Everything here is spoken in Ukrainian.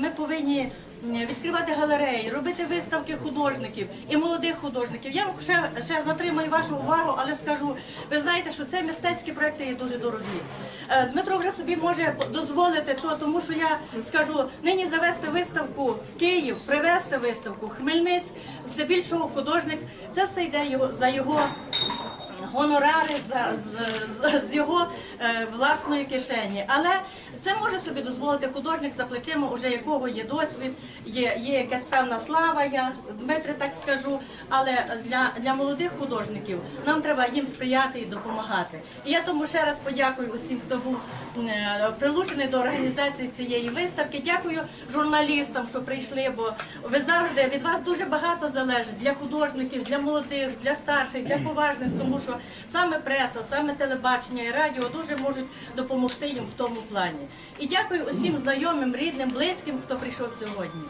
Ми повинні відкривати галереї, робити виставки художників і молодих художників. Я ще, ще затримаю вашу увагу, але скажу, ви знаєте, що це мистецькі проекти є дуже дорогі. Е, Дмитро вже собі може дозволити то, тому що я скажу, нині завести виставку в Київ, привезти виставку в Хмельницьк, здебільшого художник, це все йде його за його гонорари за, з, з, з його е, власної кишені. Але це може собі дозволити художник за плечима, уже якого є досвід, є, є якась певна слава, я Дмитре так скажу. Але для, для молодих художників нам треба їм сприяти і допомагати. І я тому ще раз подякую усім, хто був е, прилучений до організації цієї виставки. Дякую журналістам, що прийшли, бо ви завжди від вас дуже багато залежить для художників, для молодих, для старших, для поважних, тому що саме преса, саме телебачення і радіо дуже можуть допомогти їм в тому плані. І дякую усім знайомим, рідним, близьким, хто прийшов сьогодні.